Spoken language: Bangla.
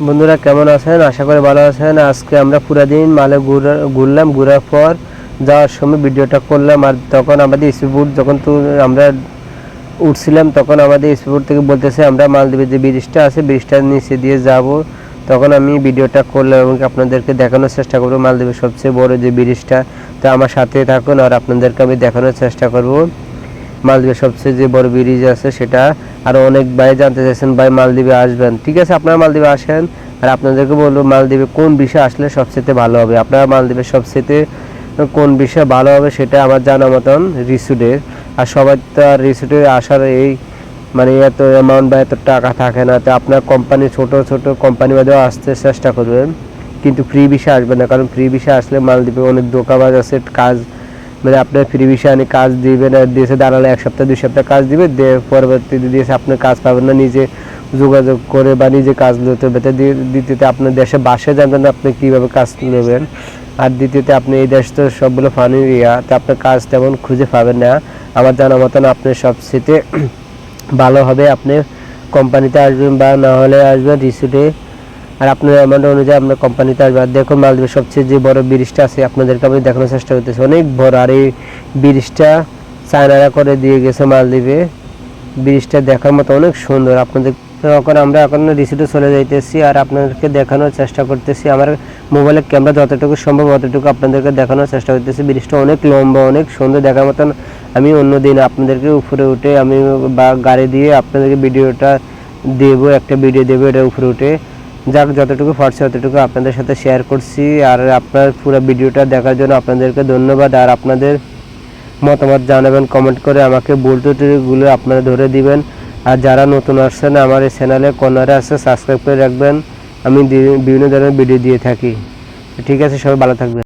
বন্ধুরা কেমন আছেন? আশা করি ভালো আছেন। আজকে আমরা পুরো দিন মালে ঘুরা- ঘুরলাম, ঘোরার পর যাওয়ার সময় ভিডিওটা করলাম আর তখন আমাদের স্পিডবোট যখন তো আমরা উঠছিলাম, তখন আমাদের স্পিডবোট থেকে বলতেছে, আমরা মালদ্বীপের যে ব্রিজটা আছে ব্রিজটার নিচে দিয়ে যাব। তখন আমি ভিডিওটা করলাম এবং আপনাদেরকে দেখানোর চেষ্টা করব মালদ্বীপের সবচেয়ে বড় যে ব্রিজটা। তো আমার সাথে থাকুন আর আপনাদেরকে আমি দেখানোর চেষ্টা করব। মালদ্বীপের সবচেয়ে যে বড় ব্রিজ আছে সেটা আর অনেক ভাই জানতে চাইছেন, ভাই মালদ্বীপে আসবেন। ঠিক আছে, আপনারা মালদ্বীপে আসেন, আর আপনাদেরকে বলব মালদ্বীপে কোন বিষয় আসলে সবচেয়ে ভালো হবে? আপনারা মালদ্বীপের সবচেয়ে কোন বিষয় ভালো হবে সেটা আমার জানা মতন রিসুডের আর সবাই তো আর রিসুডে আসার এই মানে এত অ্যামাউন্ট বা এত টাকা থাকে না, তো আপনার কোম্পানি ছোট ছোট কোম্পানি বাদেও আসতে চেষ্টা করবেন। কিন্তু ফ্রি বিষয় আসবে না, কারণ ফ্রি বিষয় আসলে মালদ্বীপে অনেক দোকাবাজ আছে, কাজ মানে আপনার ফ্রি বিষয় আনি কাজ দিবেন, আর দেশে দাঁড়ালে এক সপ্তাহ, দুই সপ্তাহ কাজ দিবে, দিয়ে পরবর্তীতে দেশে আপনি কাজ পাবেন না, নিজে যোগাযোগ করে বা নিজে কাজ নিতে হবে। দ্বিতীয়তে আপনার দেশে বাসে জানবেন আপনি কীভাবে কাজ নেবেন? আর দ্বিতীয়তে আপনি এই দেশ তো সবগুলো ফানি ইয়া, তো আপনার কাজ তেমন খুঁজে পাবেন না। আমার জানা মতন আপনি সবচেয়ে ভালো হবে, আপনি কোম্পানিতে আসবেন বা না হলে আসবেন রিসুটে আর আপনার অ্যামাউন্ট অনুযায়ী আপনার কোম্পানিতে আসবে। আর দেখুন মালদ্বীপের সবচেয়ে যে বড় ব্রিজটা আছে, আপনাদেরকে আমি দেখানোর চেষ্টা করতেছি। অনেক বড়, আর এই ব্রিজটা চায়নারা করে দিয়ে গেছে মালদ্বীপে। ব্রিজটা দেখার মতো অনেক সুন্দর। আপনাদের তো এখন আমরা এখন রিসিটে চলে যাইতেছি আর আপনাদেরকে দেখানোর চেষ্টা করতেছি। আমার মোবাইলের ক্যামেরা যতটুকু সম্ভব অতটুকু আপনাদেরকে দেখানোর চেষ্টা করতেছি। ব্রিজটা অনেক লম্বা, অনেক সুন্দর। দেখার মতন আমি অন্য দিন আপনাদেরকে উপরে উঠে আমি বা গাড়ি দিয়ে আপনাদেরকে ভিডিওটা দেবো, একটা ভিডিও দেবো এটা উপরে উঠে। যাক, যতটুকু পারছি ততটুকু আপনাদের সাথে শেয়ার করছি। আর আপনার পুরো ভিডিওটা দেখার জন্য আপনাদেরকে ধন্যবাদ। আর আপনাদের মতামত জানাবেন কমেন্ট করে আমাকে ভুল ত্রুটিগুলো আপনারা ধরে দিবেন। আর যারা নতুন আসছেন, আমার এই চ্যানেলে কর্নারে আছে সাবস্ক্রাইব করে রাখবেন। আমি বিভিন্ন ধরনের ভিডিও দিয়ে থাকি। ঠিক আছে, সবাই ভালো থাকবেন।